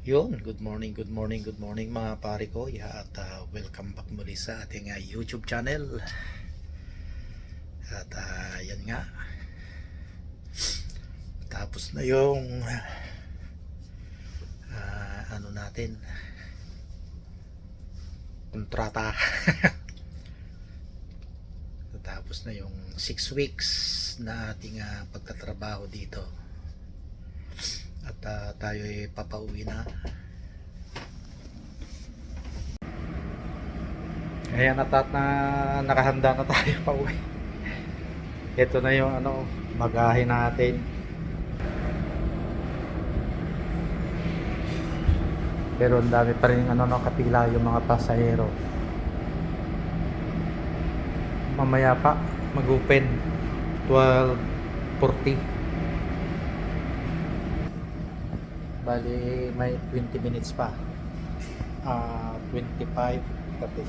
Yun, good morning, good morning, good morning mga pare ko. Yeah, at uh, welcome back muli sa ating uh, YouTube channel. At uh, yan nga. Tapos na yung uh, ano natin kontrata. Tapos na yung 6 weeks na ating uh, pagtatrabaho dito at ah, tayo ay papauwi na. Ayan at, at na nakahanda na tayo pauwi. Ito na yung ano magahe natin. Pero ang dami pa rin ano no, kapila yung mga pasahero. Mamaya pa mag-open. 12.40 Bali, may 20 minutes pa. Ah, 25, 30,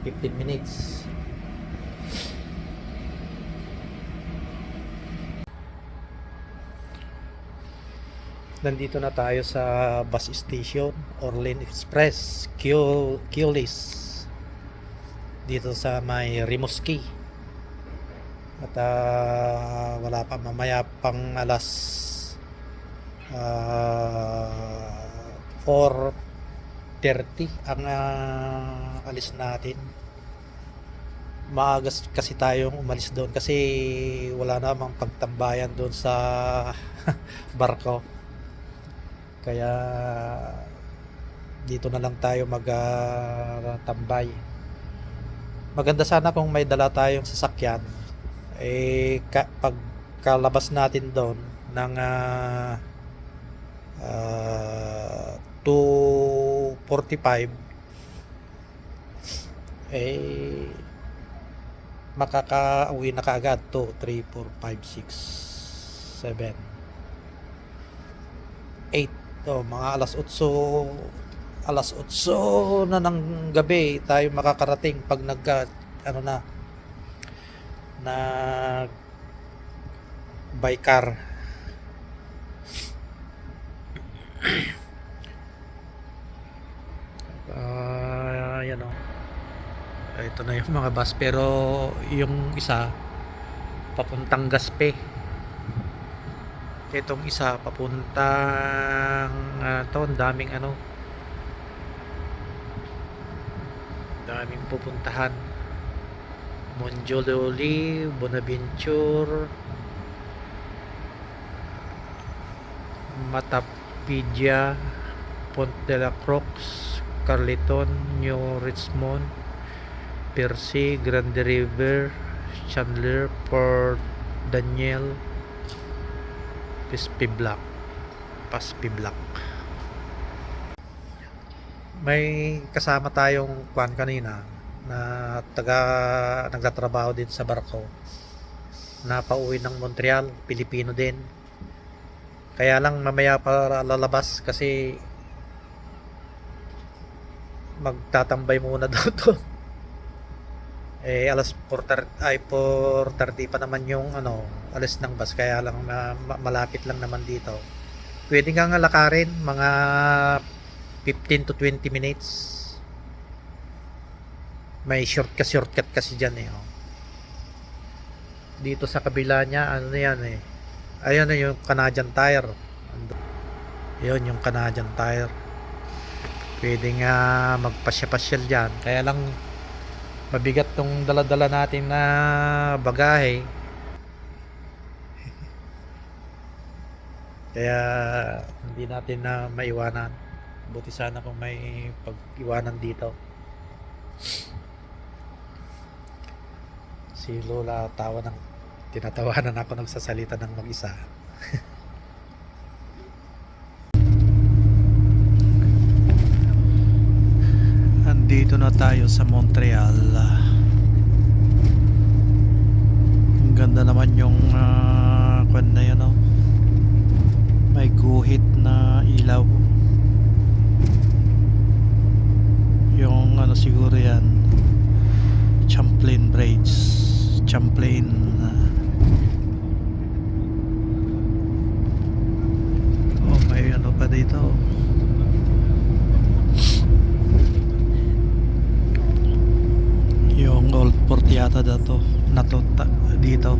15 minutes. Nandito na tayo sa bus station, Orlin Express, Kyo, Kyolis. Dito sa may Rimouski. At ah, wala pa mamaya pang alas uh, 4.30 ang ah, alis natin. Maagas kasi tayong umalis doon kasi wala namang pagtambayan doon sa barko. Kaya dito na lang tayo magtambay maganda sana kung may dala tayong sasakyan. Eh ka, pagkalabas natin doon ng ah, uh, 245 eh makaka-uwi na kaagad. 2, 3, 4, 5, 6 7 8 oh, mga alas 8 alas 8 na ng gabi tayo makakarating pag nag ano na nag by car Ah, yan o. Ito na yung mga bus pero yung isa papuntang Gaspe. Itong isa papuntang uh, to, daming ano daming pupuntahan Monjololi, Bonaventure Matapidia Pont de la Croix, Carleton, New Richmond, Percy, Grande River, Chandler, Port Daniel, Pispi Black, Paspi Black. May kasama tayong kwan kanina na taga nagtatrabaho din sa barko na pauwi ng Montreal, Pilipino din. Kaya lang mamaya pa lalabas kasi magtatambay muna daw to. Eh alas 4 ay 4.30 pa naman yung ano alas ng bus. Kaya lang ma, ma, malapit lang naman dito. Pwede nga nga lakarin mga 15 to 20 minutes. May shortcut shortcut kasi dyan eh oh. dito sa kabila niya ano yan eh ayun na yung Canadian Tire. Yun yung Canadian Tire. Pwede nga magpasya-pasyal dyan. Kaya lang mabigat tong dala-dala natin na bagahe. Kaya hindi natin na maiwanan. Buti sana kung may pag-iwanan dito. Si Lola tawa ng tinatawanan ako nagsasalita ng mag-isa Andito na tayo sa Montreal. Ang ganda naman yung uh, kwan na yun, oh. May guhit na ilaw. Yung ano siguro yan. Champlain Bridge. Champlain. ah. dito. Yung old port yata dato, nato dito.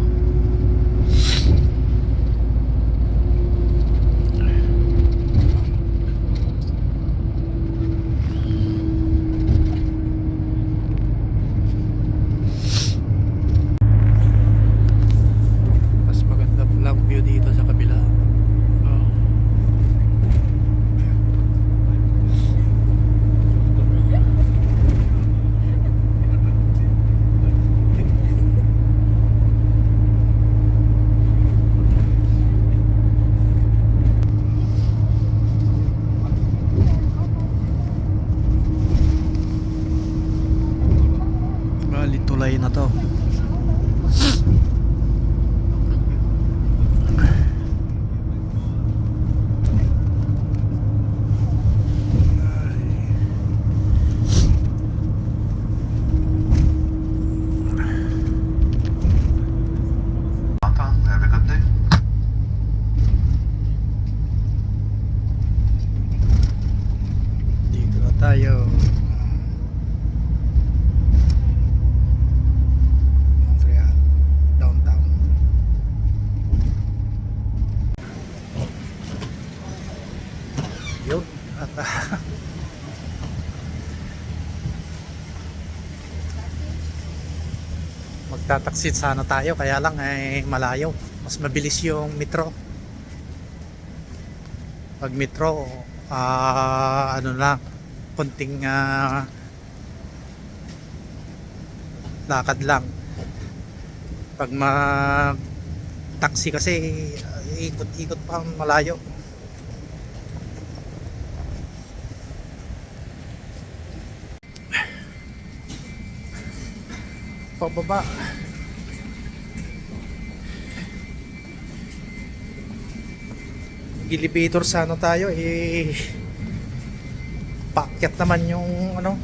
magtataksit sana tayo kaya lang ay malayo. Mas mabilis yung metro. Pag metro, ah ano lang, konting ah, lakad lang. Pag mag taxi kasi ah, ikot-ikot pa malayo. Pababa. Elevator sana tayo eh paakyat naman yung ano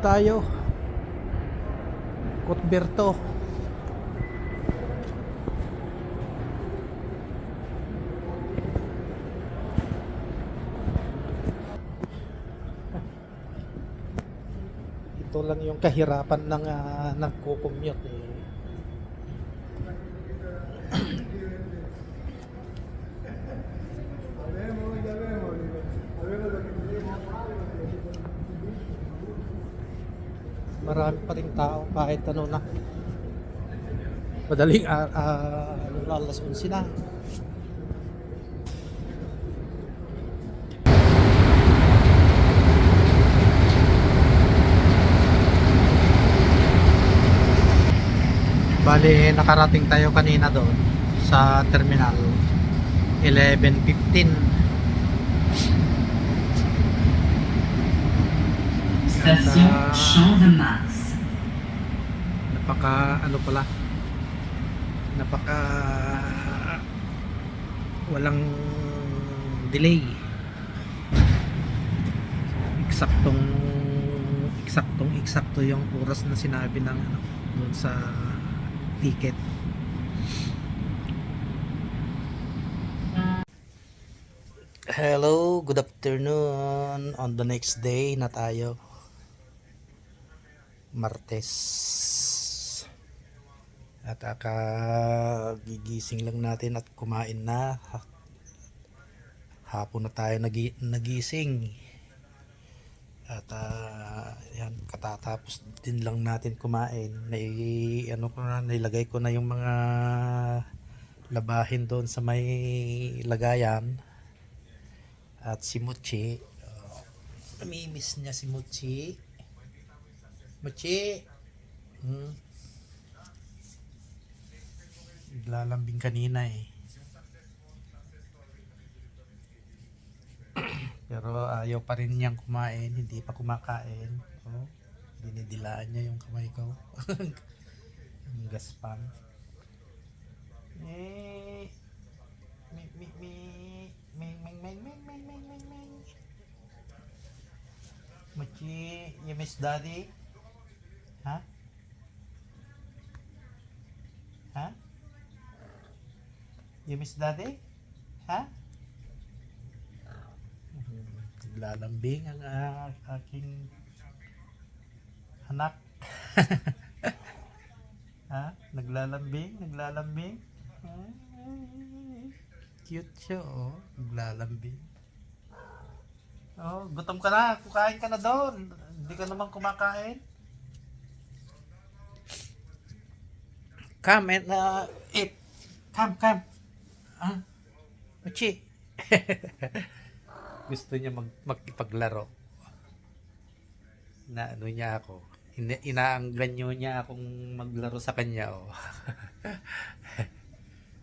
tayo Kotberto ito lang yung kahirapan ng uh, nagko-commute eh. Marami pa rin tao kahit ano na. Madaling uh, uh, alas 11 na. Bali, nakarating tayo kanina doon sa terminal 11.15 Station. Champ de Mars. napaka ano pala napaka walang delay eksaktong eksaktong eksakto yung oras na sinabi ng ano doon sa ticket Hello, good afternoon on the next day na tayo Martes. At aka gigising lang natin at kumain na. Ha- Hapon na tayo nagi, nagising. At ah, yan, katatapos din lang natin kumain. Nai, ano ko na, nilagay ko na yung mga labahin doon sa may lagayan. At si Muchi, oh, namimiss niya si Muchi. Muchi. Hmm. Naglalambing kanina eh. Pero ayaw pa rin niyang kumain, hindi pa kumakain. Oh, dinidilaan niya yung kamay ko. Ang gaspang. Eh, ming ming ming ming ming ming ming ming. Mochi, you miss daddy? Ha? Ha? You miss daddy? Ha? Naglalambing ang ah, aking anak. ha? Naglalambing? Naglalambing? Cute siya, oh. Naglalambing. Oh, gutom ka na. Kukain ka na doon. Hindi ka naman kumakain. Come and uh, eat. Come, come. Ah, Uchi. Gusto niya mag makipaglaro. Na ano niya ako. Ina inaangganyo niya akong maglaro sa kanya, oh.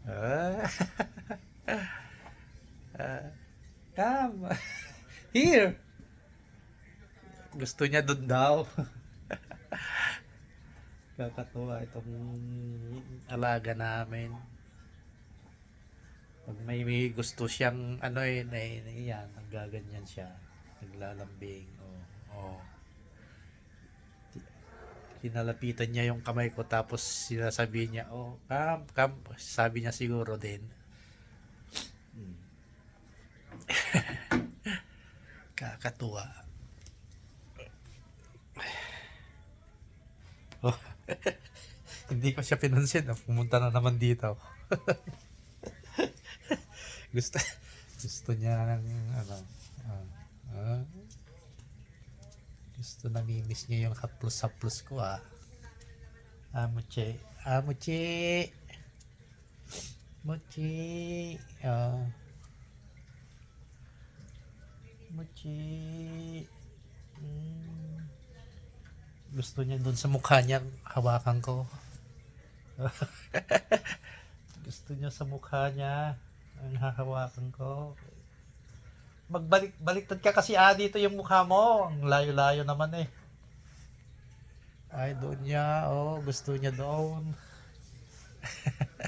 ah. Ah. Come. Here. Gusto niya doon daw. Kakatuwa itong alaga namin. Pag may, may gusto siyang ano eh, na, na yan, nagaganyan siya. Naglalambing. Oh, oh. Kinalapitan niya yung kamay ko tapos sinasabi niya, oh, come, come. Sabi niya siguro din. Kakatuwa. Oh. Hindi ko siya pinansin. Pumunta na naman dito. gusto gusto niya ng ano ah, ah. gusto namimiss niya yung haplos-haplos ko ah. Amuche. Amuche. Mochi. Ah. Mochi. Mm. Gusto niya doon sa mukha niya hawakan ko. Gusto niya sa mukha niya ang hahawakan ko. Magbalik baliktad ka kasi ah dito yung mukha mo. Ang layo-layo naman eh. Ay doon niya. Oh, gusto niya doon.